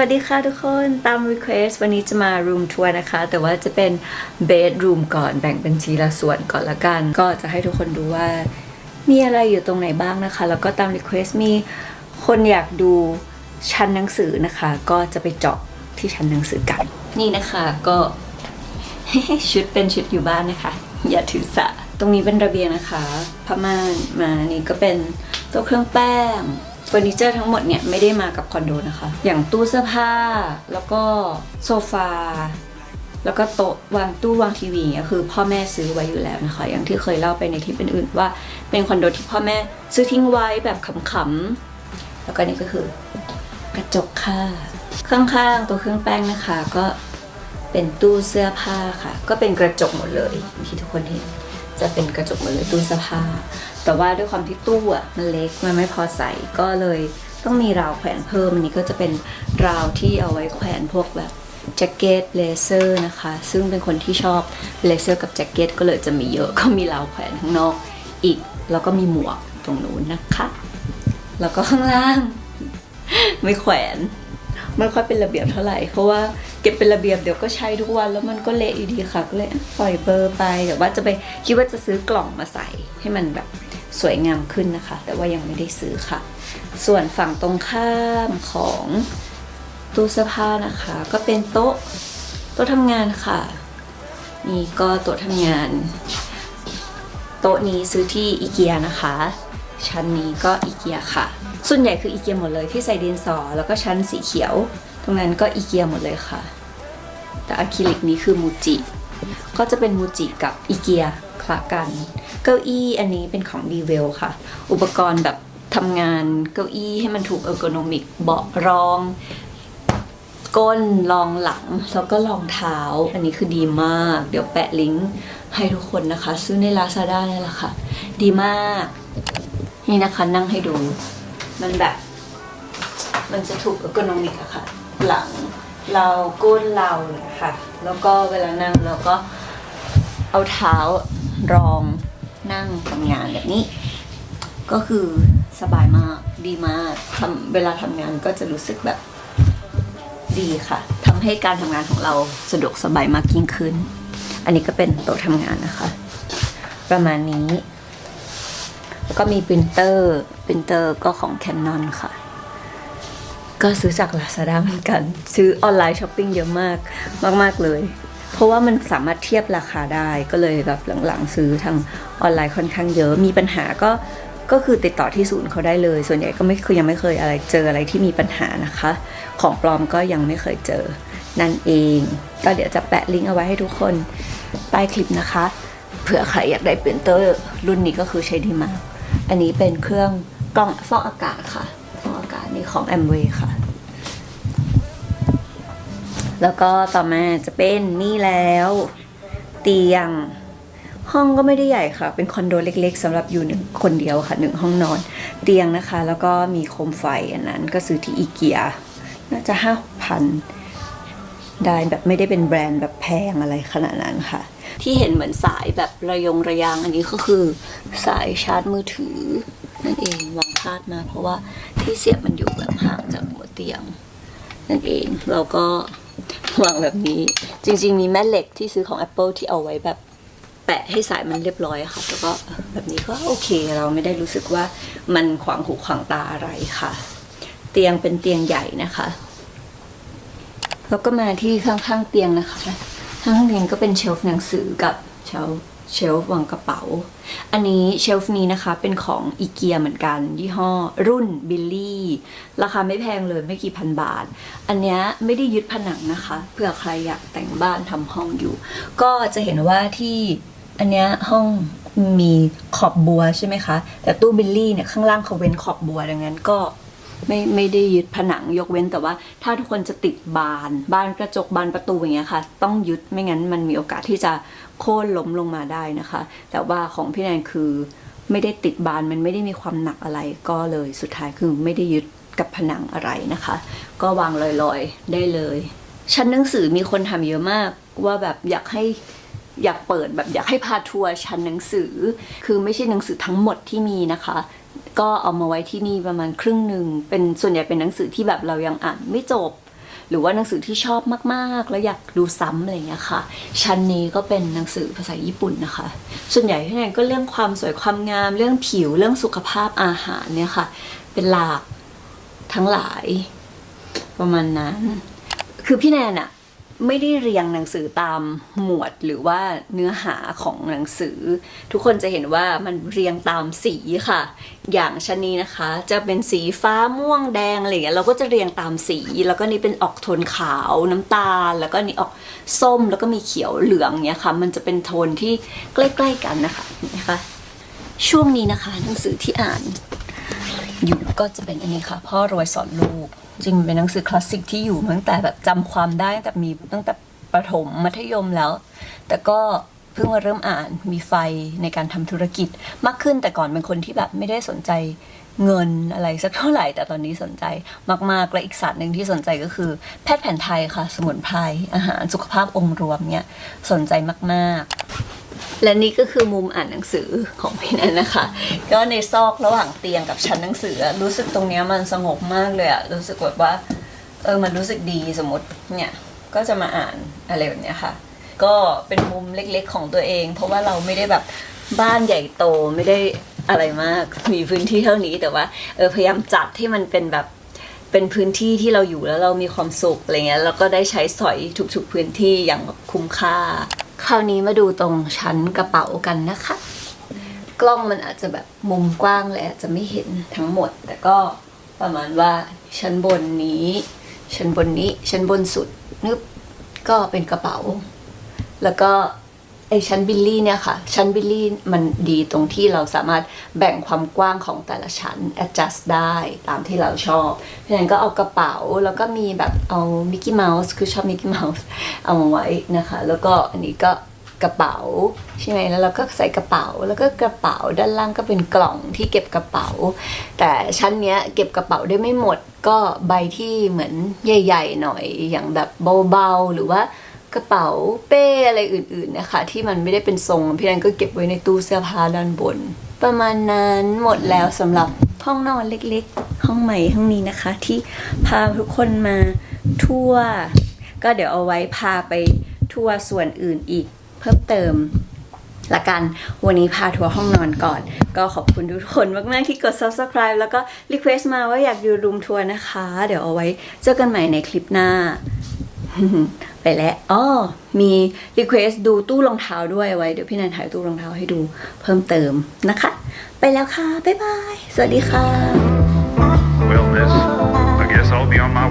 วัสดีค่ะทุกคนตาม request วันนี้จะมา room tour นะคะ แต่ว่าจะเป็น bedroom ก่อนแบ่งเป็นทีละส่วนก่อนละกัน ก็จะให้ทุกคนดูว่า มีอะไรอยู่ตรงไหนบ้างนะคะ แล้วก็ตาม request มีคนอยากดูชั้นหนังสือนะคะ ก็จะไปเจาะที่ชั้นหนังสือกัน นี่นะคะก็ ชุดเป็นชุดอยู่บ้านนะคะ อย่าถือสาตรงนี้เป็นระเบียงนะคะผ้าม่านมานี่ก็เป็นโต๊ะเครื่องแป้ง เฟอร์นิเจอร์ทั้งหมดเนี่ยไม่ได้มากับคอนโดนะคะ อย่างตู้เสื้อผ้าแล้วก็โซฟาแล้วก็โต๊ะวางตู้วางทีวีเนี่ยคือพ่อแม่ซื้อไว้อยู่แล้วนะคะ อย่างที่เคยเล่าไปในคลิปอื่นๆว่าเป็นคอนโดที่พ่อแม่ซื้อทิ้งไว้แบบขำๆแล้วก็นี่ก็คือกระจกค่ะข้างๆตัวเครื่องแป้งนะคะ ก็ เป็นตู้เสื้อผ้าค่ะ ก็เป็นกระจกหมดเลยที่ทุกคนเห็นจะเป็นกระจกหมดเลยตู้เสื้อผ้า แต่ว่าด้วยความที่ตู้อะมันเล็กมันไม่พอใส่ก็เลยต้องมีราวแขวนเพิ่มอันนี้ก็จะเป็นราวที่เอาไว้แขวนพวกแบบแจ็คเก็ตเลเซอร์นะคะ ซึ่งเป็นคนที่ชอบเลเซอร์กับแจ็คเก็ตก็เลยจะมีเยอะก็มีราวแขวนข้างนอกอีก แล้วก็มีหมวกตรงนู้นนะคะ แล้วก็ข้างล่าง ไม่แขวน ไม่ค่อยเป็นระเบียบเท่าไหร่เพราะว่าเก็บเป็นระเบียบเดี๋ยวก็ใช้ทุกวันแล้วมันก็เละอยู่ดีค่ะก็เลยปล่อยเบอร์ไปแต่ว่าจะไปคิดว่าจะซื้อกล่องมาใส่ให้มันแบบสวยงามขึ้นนะคะ แต่ว่ายังไม่ได้ซื้อค่ะ ส่วนฝั่งตรงข้ามของตู้เสื้อผ้านะคะ ก็เป็นโต๊ะโต๊ะทำงานค่ะนี่ก็โต๊ะทำงาน โต๊ะนี้ซื้อที่อีเกียนะคะ ชั้นนี้ก็อีเกียค่ะ ส่วนใหญ่คืออีเกียหมดเลยที่ใส่ดินสอ แล้วก็ชั้นสีเขียว ตรงนั้นก็อีเกียหมดเลยค่ะ แต่อะคริลิกนี้คือมูจิ ก็จะเป็นมูจิกับอีเกียคละกัน เก้าอี้อันนี้เป็นของดีเวลค่ะ อุปกรณ์แบบทำงานเก้าอี้ให้มันถูกเออร์โกนอมิกเบาะรอง ก้นรองหลัง แล้วก็รองเท้า อันนี้คือดีมาก เดี๋ยวแปะลิงก์ให้ทุกคนนะคะ ซื้อใน Lazada นี่แหละค่ะ ดีมาก นี่นะคะนั่งให้ดู มันแบบ มันจะถูกออร์โนมิกอะค่ะ หลังเราก้นเราเนี่ยค่ะ แล้วก็เวลานั่งเราก็เอาเท้ารองนั่งทำงานแบบนี้ ก็คือสบายมากดีมากทำเวลาทำงานก็จะรู้สึกแบบดีค่ะทำให้การทำงานของเราสะดวกสบายมากยิ่งขึ้น อันนี้ก็เป็นโต๊ะทำงานนะคะ ประมาณนี้ แล้วก็มีปรินเตอร์ปรินเตอร์ก็ของ Canon ค่ะ ก็ซื้อจาก Lazada เหมือนกัน ซื้อออนไลน์ช้อปปิ้งเยอะมากมาก ๆ เลย เพราะว่ามันสามารถเทียบราคาได้ก็เลยแบบหลังๆ ซื้อทางออนไลน์ค่อนข้างเยอะ มีปัญหาก็ก็คือติดต่อที่ศูนย์เขาได้เลย ส่วนใหญ่ก็ไม่คือยังไม่เคยอะไรเจออะไรที่มีปัญหานะคะ ของปลอมก็ยังไม่เคยเจอ นั่นเอง ก็เดี๋ยวจะแปะลิงก์เอาไว้ให้ทุกคนใต้คลิปนะคะ เผื่อใครอยากได้ปรินเตอร์รุ่นนี้ก็คือใช้ดีมาก อันนี้เป็นเครื่องกล้องฟอกอากาศค่ะฟอกอากาศนี่ของ a m w a y ค่ะ แล้วก็ต่อมาจะเป็นนี่แล้ว เตียง ห้องก็ไม่ได้ใหญ่ค่ะ เป็นคอนโดเล็กๆสำหรับอยู่หนึ่งคนเดียวค่ะหนึ่งห้องนอน เตียงนะคะ แล้วก็มีโคมไฟอันนั้นก็ซื้อที่อีเกียน่าจะห้าพันได้แบบไม่ได้เป็นแบรนด์แบบแพงอะไรขนาดนั้นค่ะ ที่เห็นเหมือนสายแบบระยงระยางอันนี้ก็คือสายชาร์จมือถือ นั่นเองวางพาดมาเพราะว่าที่เสียบมันอยู่แบบห่างจากหัวเตียง นั่นเองเราก็วางแบบนี้จริง ๆ มีแม่เหล็กที่ซื้อของ Apple ที่เอาไว้แบบแปะให้สายมันเรียบร้อยค่ะ แล้วก็แบบนี้ก็โอเคเราไม่ได้รู้สึกว่ามันขวางหูขวางตาอะไรค่ะ เตียงเป็นเตียงใหญ่นะคะ แล้วก็มาที่ข้างๆเตียงนะคะ ข้างเตียงก็เป็นเชลฟ์หนังสือกับเชลฟ์เชลฟ์วางกระเป๋า อันนี้เชลฟ์นี้นะคะเป็นของอีเกียเหมือนกันยี่ห้อรุ่นบิลลี่ราคาไม่แพงเลยไม่กี่พันบาท อันนี้ไม่ได้ยึดผนังนะคะเผื่อใครอยากแต่งบ้านทำห้องอยู่ ก็จะเห็นว่าที่อันเนี้ยห้องมีขอบบัวใช่ไหมคะ แต่ตู้บิลลี่เนี่ยข้างล่างเขาเว้นขอบบัวดังนั้นก็ ไม่ไม่ได้ยึดผนังยกเว้นแต่ว่า ถ้าทุกคนจะติดบานบานกระจกบานประตูอย่างเงี้ยค่ะ ต้องยึดไม่งั้นมันมีโอกาสที่จะโค่นล้มลงมาได้นะคะ แต่ว่าของพี่แนนคือไม่ได้ติดบานมันไม่ได้มีความหนักอะไรก็เลยสุดท้ายคือไม่ได้ยึดกับผนังอะไรนะคะ ก็วางลอยๆได้เลยชั้นหนังสือมีคนทำเยอะมากว่าแบบอยากให้อยากเปิดแบบอยากให้พาทัวร์ชั้นหนังสือ คือไม่ใช่หนังสือทั้งหมดที่มีนะคะ ก็เอามาไว้ที่นี่ประมาณครึ่งหนึ่งเป็นส่วนใหญ่เป็นหนังสือที่แบบเรายังอ่านไม่จบ หรือว่าหนังสือที่ชอบมากๆ แล้วอยากดูซ้ำอะไรอย่างเงี้ยค่ะ ชั้นนี้ก็เป็นหนังสือภาษาญี่ปุ่นนะคะ ส่วนใหญ่ที่ไหนก็เรื่องความสวยความงาม เรื่องผิวเรื่องสุขภาพอาหารเนี่ยค่ะ เป็นหลักทั้งหลายประมาณนั้น คือพี่แนนอะ ไม่ได้เรียงหนังสือตามหมวดหรือว่าเนื้อหาของหนังสือ ทุกคนจะเห็นว่ามันเรียงตามสีค่ะ อย่างชนนี้นะคะ จะเป็นสีฟ้าม่วงแดงอะไรอย่างเงี้ยเราก็จะเรียงตามสี แล้วก็นี่เป็นออกโทนขาวน้ำตาล แล้วก็นี่ออกส้มแล้วก็มีเขียวเหลืองเนี้ยค่ะ มันจะเป็นโทนที่ใกล้ ๆกันนะคะนไหมคะ ช่วงนี้นะคะหนังสือที่อ่าน อยู่ก็จะเป็นอันนี้ค่ะ พ่อรวยสอนลูก จริงเป็นหนังสือคลาสสิกที่อยู่ตั้งแต่แบบจำความได้แต่มีตั้งแต่ประถมมัธยมแล้ว แต่ก็เพิ่งมาเริ่มอ่านมีไฟในการทำธุรกิจมากขึ้นแต่ก่อนเป็นคนที่แบบไม่ได้สนใจเงินอะไรสักเท่าไหร่ แต่ตอนนี้สนใจมาก ๆ และอีกศาสตร์หนึ่งที่สนใจก็คือ แพทย์แผนไทยค่ะ สมุนไพรอาหารสุขภาพองค์รวมเนี่ยสนใจมาก ๆ และนี่ก็คือมุมอ่านหนังสือของพี่แนันนะคะ ก็ในซอกระหว่างเตียงกับชั้นหนังสือ รู้สึกตรงนี้มันสงบมากเลยอะรู้สึกแบบว่า เออมันรู้สึกดีสมมติเนี่ยก็จะมาอ่านอะไรแบบเนี้ยค่ะ ก็เป็นมุมเล็กๆของตัวเอง เพราะว่าเราไม่ได้แบบบ้านใหญ่โตไม่ได้อะไรมากมีพื้นที่เท่านี้แต่ว่าเออพยายามจัดที่มันเป็นแบบเป็นพื้นที่ที่เราอยู่แล้วเรามีความสุขอะไรเงี้ยแล้วก็ได้ใช้สอยทุกๆพื้นที่อย่างคุ้มค่า คราวนี้มาดูตรงชั้นกระเป๋ากันนะคะ กล้องมันอาจจะแบบมุมกว้างเลยอาจจะไม่เห็นทั้งหมด แต่ก็ประมาณว่าชั้นบนนี้ ชั้นบนนี้ชั้นบนสุดนึบก็เป็นกระเป๋า แล้วก็ ไอชั้นบิลลี่เนี่ยค่ะ ชั้นบิลลี่มันดีตรงที่เราสามารถแบ่งความกว้างของแต่ละชั้น adjust ได้ตามที่เราชอบ เพราะฉะนั้นก็เอากระเป๋าแล้วก็มีแบบเอามิกกี้เมาส์คือชอบมิกกี้เมาส์เอามาไว้นะคะ แล้วก็อันนี้ก็กระเป๋าใช่ไหมแล้วเราก็ใส่กระเป๋าแล้วก็กระเป๋าด้านล่างก็เป็นกล่องที่เก็บกระเป๋า แต่ชั้นเนี้ยเก็บกระเป๋าได้ไม่หมดก็ใบที่เหมือนใหญ่ ๆ หน่อยอย่างแบบเบาๆหรือว่า กระเป๋าเป้อะไรอื่นๆนะคะ ที่มันไม่ได้เป็นทรงพี่แอนก็เก็บไว้ในตู้เสื้อผ้าด้านบน ประมาณนั้นหมดแล้วสำหรับห้องนอนเล็กๆ ห้องใหม่ห้องนี้นะคะ ที่พาทุกคนมาทั่ว ก็เดี๋ยวเอาไว้พาไปทั่วส่วนอื่นอีกเพิ่มเติมละกัน วันนี้พาทัวร์ห้องนอนก่อน ก็ขอบคุณทุกคนมาก ๆ ที่กด subscribe แล้วก็ request มาว่าอยากดูรูมทัวร์นะคะ เดี๋ยวเอาไว้เจอกันใหม่ในคลิปหน้า ไปแล้วอ๋อมีรีเควสดูตู้รองเท้าด้วยไว้ เดี๋ยวพี่แนนถ่ายตู้รองเท้าให้ดูเพิ่มเติมนะคะ ไปแล้วค่ะ บ๊ายบาย สวัสดีค่ะ Well, miss, I guess I'll be on my